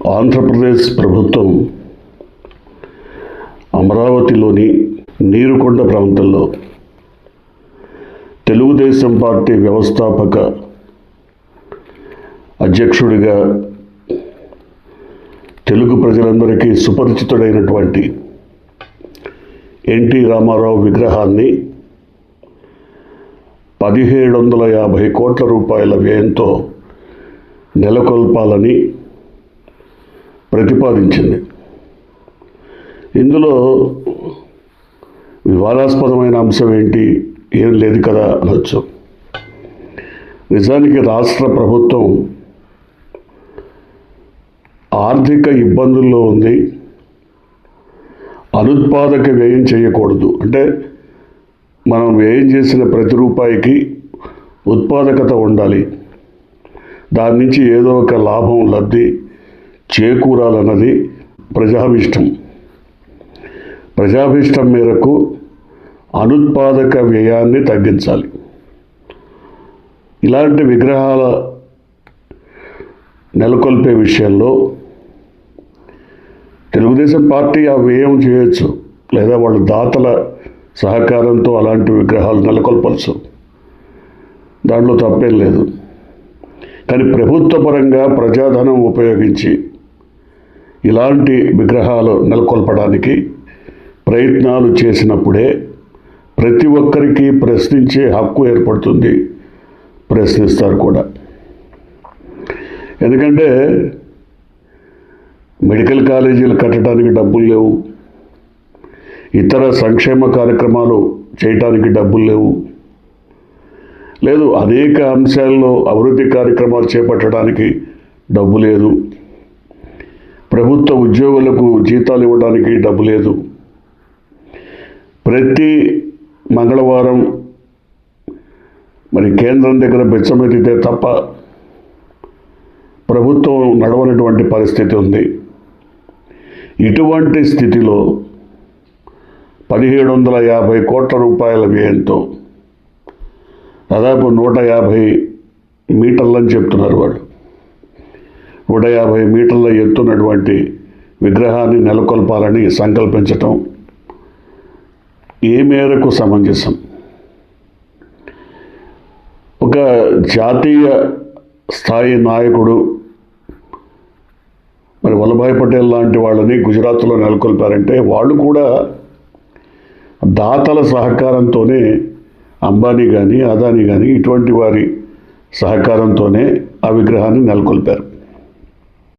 ఆంధ్రప్రదేశ్ ప్రభుత్వం అమరావతిలోని నీరుకొండ ప్రాంతంలో తెలుగుదేశం పార్టీ వ్యవస్థాపక అధ్యక్షుడిగా తెలుగు ప్రజలందరికీ సుపరిచితుడైనటువంటి ఎన్టీ రామారావు విగ్రహాన్ని పదిహేడు వందల యాభై కోట్ల రూపాయల వ్యయంతో నెలకొల్పాలని ప్రతిపాదించింది. ఇందులో వివాదాస్పదమైన అంశం ఏంటి? ఏం లేదు కదా అనొచ్చు నిజానికి రాష్ట్ర ప్రభుత్వం ఆర్థిక ఇబ్బందుల్లో ఉంది. అనుత్పాదక వ్యయం చేయకూడదు. అంటే మనం వ్యయం చేసిన ప్రతి రూపాయికి ఉత్పాదకత ఉండాలి. దాని నుంచి ఏదో ఒక లాభం లబ్ధి చేకూరాలన్నది ప్రజాభీష్టం. ప్రజాభిష్టం మేరకు అనుత్పాదక వ్యయాన్ని తగ్గించాలి. ఇలాంటి విగ్రహాల నెలకొల్పే విషయంలో తెలుగుదేశం పార్టీ ఆ వ్యయం చేయొచ్చు లేదా వాళ్ళ దాతల సహకారంతో అలాంటి విగ్రహాలు నెలకొల్పచ్చు. దాంట్లో తప్పేం లేదు. కానీ ప్రభుత్వపరంగా ప్రజాధనం ఉపయోగించి ఇలాంటి విగ్రహాలు నెలకొల్పడానికి ప్రయత్నాలు చేసినప్పుడే ప్రతి ఒక్కరికి ప్రశ్నించే హక్కు ఏర్పడుతుంది. ప్రశ్నిస్తారు కూడా. ఎందుకంటే మెడికల్ కాలేజీలు కట్టడానికి డబ్బులు లేవు. ఇతర సంక్షేమ కార్యక్రమాలు చేయటానికి డబ్బులు లేవు. లేదు అనేక అంశాల్లో అభివృద్ధి కార్యక్రమాలు చేపట్టడానికి డబ్బు లేదు. ప్రభుత్వ ఉద్యోగులకు జీతాలు ఇవ్వడానికి డబ్బు లేదు. ప్రతి మంగళవారం మరి కేంద్రం దగ్గర బెచ్చమెత్తితే తప్ప ప్రభుత్వం నడవనటువంటి పరిస్థితి ఉంది. ఇటువంటి స్థితిలో పదిహేడు వందల యాభై కోట్ల రూపాయల వ్యయంతో దాదాపు నూట యాభై మీటర్లని చెప్తున్నారు వాళ్ళు. నూట యాభై మీటర్ల ఎత్తున్నటువంటి విగ్రహాన్ని నెలకొల్పాలని సంకల్పించటం ఏ మేరకు సమంజసం. ఒక జాతీయ స్థాయి నాయకుడు మరి వల్లభాయ్ పటేల్ లాంటి వాళ్ళని గుజరాత్లో నెలకొల్పారంటే వాళ్ళు కూడా దాతల సహకారంతోనే అంబానీ కానీ అదానీ కానీ ఇటువంటి వారి సహకారంతోనే ఆ విగ్రహాన్ని నెలకొల్పారు.